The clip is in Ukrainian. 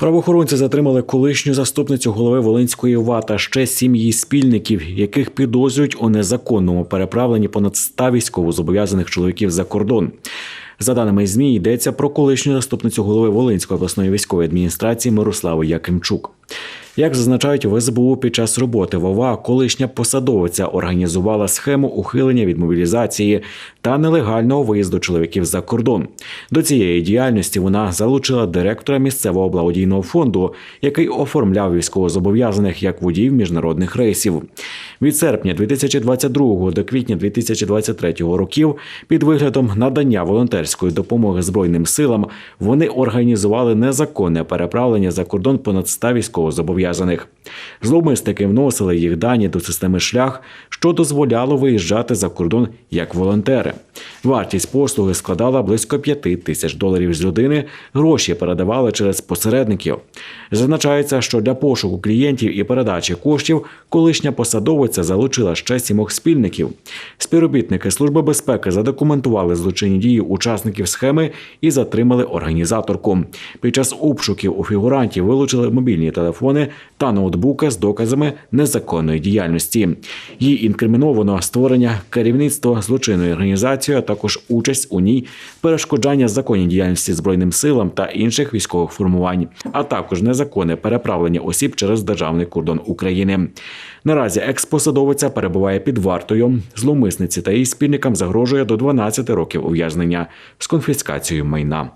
Правоохоронці затримали колишню заступницю голови Волинської ОВА та ще сім її спільників, яких підозрюють у незаконному переправленні понад 100 військовозобов'язаних чоловіків за кордон. За даними ЗМІ, йдеться про колишню заступницю голови Волинської обласної військової адміністрації Мирославу Якимчук. Як зазначають в СБУ під час роботи в ОВА, колишня посадовиця організувала схему ухилення від мобілізації та нелегального виїзду чоловіків за кордон. До цієї діяльності вона залучила директора місцевого благодійного фонду, який оформляв військовозобов'язаних як водіїв міжнародних рейсів. Від серпня 2022 до квітня 2023 років під виглядом надання волонтерської допомоги Збройним силам вони організували незаконне переправлення за кордон понад 100 військовозобов'язаних. Зловмисники вносили їх дані до системи шлях, що дозволяло виїжджати за кордон як волонтери. Вартість послуги складала близько 5 тисяч доларів з людини. Гроші передавали через посередників. Зазначається, що для пошуку клієнтів і передачі коштів колишня посадовиця залучила ще сімох спільників. Співробітники Служби безпеки задокументували злочинні дії учасників схеми і затримали організаторку. Під час обшуків у фігурантів вилучили мобільні телефони та ноутбуки з доказами незаконної діяльності. Їй інкриміновано створення керівництва злочинної організації, а також участь у ній, перешкоджання законній діяльності збройним силам та інших військових формувань, а також незаконне переправлення осіб через державний кордон України. Наразі експосадовиця перебуває під вартою. Зловмисниці та її спільникам загрожує до 12 років ув'язнення з конфіскацією майна.